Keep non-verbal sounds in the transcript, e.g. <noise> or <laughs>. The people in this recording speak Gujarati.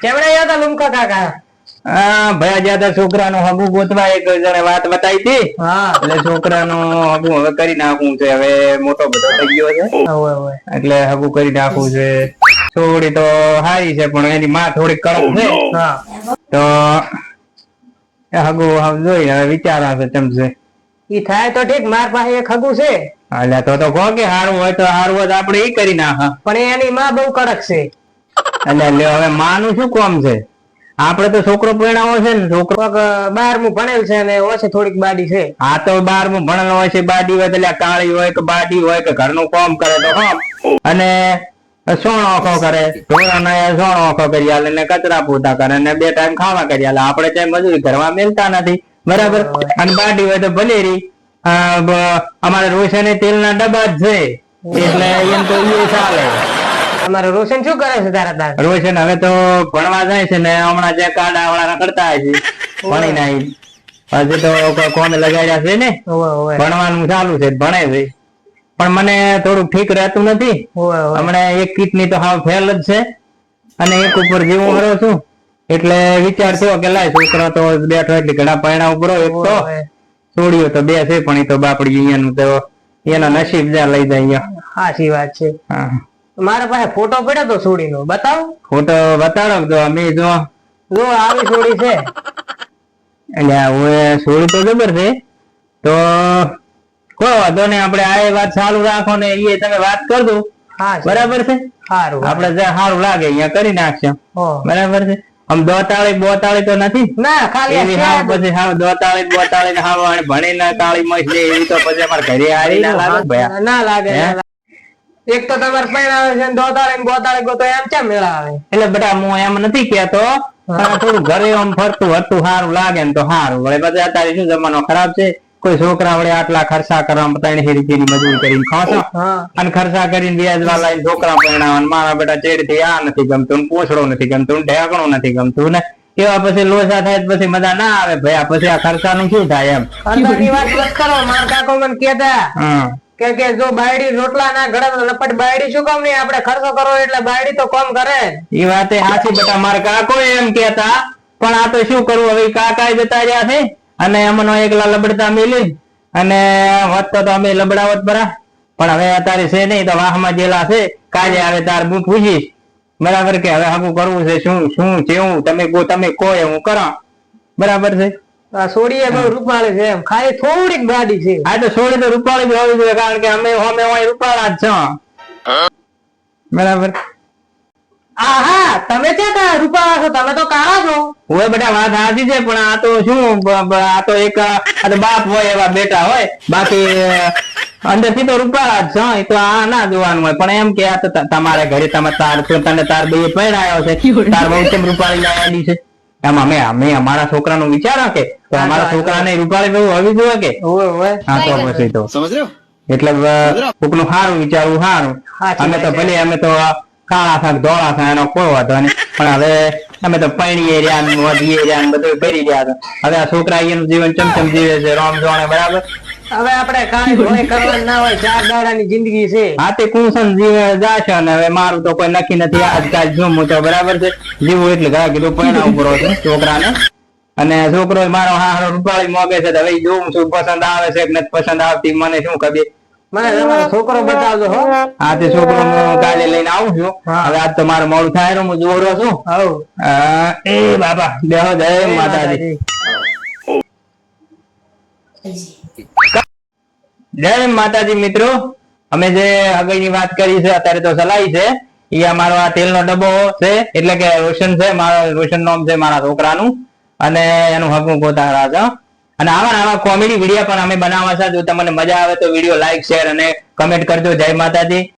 કેમણે હતા લુમકા કાકા? હા ભાઈ જ્યાં તા છોકરાનું હગું ગોતવા એક જણે વાત બતાવી હતી. હા. એટલે છોકરાનું હગું હવે કરી નાખવું છે. હવે મોટો બધો થઈ ગયો છે. એટલે હગું કરી નાખવું છે. છોકરી તો સારી છે પણ એની માં થોડી કડક છે. હા. તો એ હગું હમ જોઈ હવે વિચારા છે ચમ છે. ઈ થાય તો ઠીક માર પાસે એક હગું છે. એટલે તો તો કહો કે હારું હોય તો હારું હોય તો આપણે ઈ કરી નાખા. પણ એની માં બહુ કડક છે. એટલે હવે માનું શું કોમ છે? આપણે તો છોકરો પરણાવો છે ને છોકરો બારમું ભણેલ છે અને ઓછી થોડીક બાડી છે. હા તો બારમું ભણેલો હોય છે બાડી હોય એટલે કાળી હોય કે બાડી હોય કે ઘરનું કોમ કરે તો હમ અને સોણ ઓખો કરે. ઢોરાને સોણ ઓખો કરી આલે ને કચરા પોતા કરે ને બે ટાઈમ ખાવા કરી આલે. આપણે ત્યાં મજૂરી કરવા મેલતા નથી. બરાબર? અને બાડી હોય તો ભલેરી. અ, બ- અમારે રોશન તેલના ડબ્બા જ છે. એટલે એમ તો એ ચાલે. અમારે રોશન શું કરે છે તારા તાર? રોશન હવે તો ભણવા જાય છે ને હમણાં જે કાડા વાળા કરતા છે ભણી નાઈ હજી તો કોને લગાડ્યા છે ને? ભણવાનું ચાલુ છે ભણે છે. પણ મને થોડું ઠીક રહેતું નથી. હમણાં એક કિડની તો હાવ ફેલ જ છે. અને એક ઉપર જીવું હરો છું. એટલે વિચાર થયો કે લાય છોકરો તો બેઠો એટલે ઘણા પૈણા ઉપર એક તો. છોડ્યો તો બે છે પણ એ તો બાપડી અહીંયાનું તો એના નસીબ જ્યાં લઈ જાય અહીંયા. સાચી વાત છે. હા. મારા પાસે ફોટો પડ્યો તો સોડીનો. બતાવ. ફોટો બતાડો તો અમે જો. જો આવી સોડી છે. એટલે હવે સોડી તો જબર છે. તો કો વાંધો ને આપણે આ વાત ચાલુ રાખો ને એ તમે વાત કરજો. બરાબર છે? સારું આપણે જે સારું લાગે અહીંયા કરી નાખશે. બરાબર છે? આમ દોતાળી બોતાળી તો નથી? ના ખાલી એની હાવ પછી હાવ દોતાળી બોતાળી ને હાવ આને ભણીને તાળી મસ એવી તો પછી અમારે ઘરે આવી ના લાગે ના હે? ના લાગે. એક તો તમારે પૈણાવે છે દોતાળે ને બોતાળે ગોતો એમ કેમ મેળાવે? એટલે બેટા હું એમ નથી કેતો થોડું ઘરે આમ ફરતું હતું સારું લાગે ને તો સારું. વળે પછી અત્યારે શું જમાનો ખરાબ છે કોઈ છોકરા વડે આટલા ખર્ચા કરવા ત્રણ હેરી ની મજૂરી કરીને ખાશો અને ખર્ચા કરીને વ્યાજ લાઈને છોકરા પરણાવવા મારા બેટા ચેડથી આ નથી ગમતું પૂછડો નથી ગમતું ઢેકણું નથી ગમતું ને એવા પછી લોસા થાય પછી મજા ના આવે ભાઈ. પછી આ ખર્ચા નું શું થાય એમ? વાત કરો મારા કાકો મને કેતા કે કે જો બાયડી રોટલા ના ગળે લપટ બાયડી શું કામ નહીં? આપણે ખર્ચો કરો એટલે બાયડી તો કોમ કરે. એ વાતે હાચી બેટા માર કાકો એમ કેતા પણ આ તો શું કરવું? હવે કાકા જતા રહ્યા છે. અને અમનો એકલા લબડતા મિલી. અને વાત તો અમે લબડાવત બરા. પણ હવે અત્યારે છે નહીં, તો વાહમાં જેલા છે. કાલે આવે તાર હું પૂછીશ બરાબર કે હવે હગું કરવું છે? શું શું જેવું? તમે તમે કહો હું કરા. બરાબર છે? આ સોડીએ બહુ રૂપાળી છે એમ. ખાલી થોડીક ગાડી છે. આ તો છોડી તો રૂપાળી જ હોવી જોઈએ કારણ કે અમે અમે હોય રૂપાળા જ છો. બરાબર. આહા તમે ક્યાં કા રૂપાળા છો? તમે તો કાળા છો. હોય બેટા વાત સાચી છે પણ આ તો શું આ તો એક આ તો બાપ હોય એવા બેટા હોય. બાકી અંદરથી તો રૂપાળા જ છે એ તો આ ના જોવાનું હોય. પણ એમ કે આ તો ત- તમારે ઘરે તમે તાર તને તાર બે પહેરાયો છે. <laughs> તાર બહુ કેમ રૂપાળી લાવેલી છે? એમાં અમે અમે અમારા છોકરાનો વિચાર કે તો અમારા છોકરાને રૂપાળી બહુ આવી જોઈએ કે? હા તો પછી તો એટલે કોકનું સારું વિચારવું સારું અમે તો ભલે અમે તો કાળા શાક ધોળા થાય એનો કોઈ વાંધો નહીં. પણ હવે અમે તો પૈણીએ રહ્યા વધીએ રહ્યા બધું ભરી રહ્યા હતા. હવે આ છોકરા એનું જીવન ચમચમ જીવે છે રોમ જોણે બરાબર. હવે આપણે કાંઈ ભોય <laughs> કરવાનું ના હોય ચાર દાડાની જિંદગી છે. આ તે કુંસન જીવે જાશે અને હવે મારું તો કોઈ નક્કી નથી. આજકાલ જો હું તો બરાબર છે? જીવું એટલે ઘણા કીધું પૈણા ઉપરો છે છોકરાને. અને છોકરો મારો હારો રૂપાળી મોગે છે તો હવે જોઉં છું પસંદ આવે છે કે નથી પસંદ આવતી મને શું ખબર? મને તમારો છોકરો બતાવજો હો. આ તે છોકરો હું કાલે લઈને આવું છું. હવે આજ તો મારે મોડું થાય હું જોરો છું. હવ એ બાબા દેહો જય માતાજી. જય માતાજી મિત્રો. અમે જે આગળની વાત કરી છે, અત્યારે તો ચલાવી છે. એ અમારો આ તેલનો ડબ્બો છે, એટલે કે રોશન છે, મારો રોશન નોમ છે મારા છોકરાનું. અને એનું હકું પોતા છે અને આવા આવા કોમેડી વીડિયો પણ અમે બનાવવા છે. જો તમને મજા આવે તો વીડિયો લાઈક શેર અને કમેન્ટ કરજો. જય માતાજી.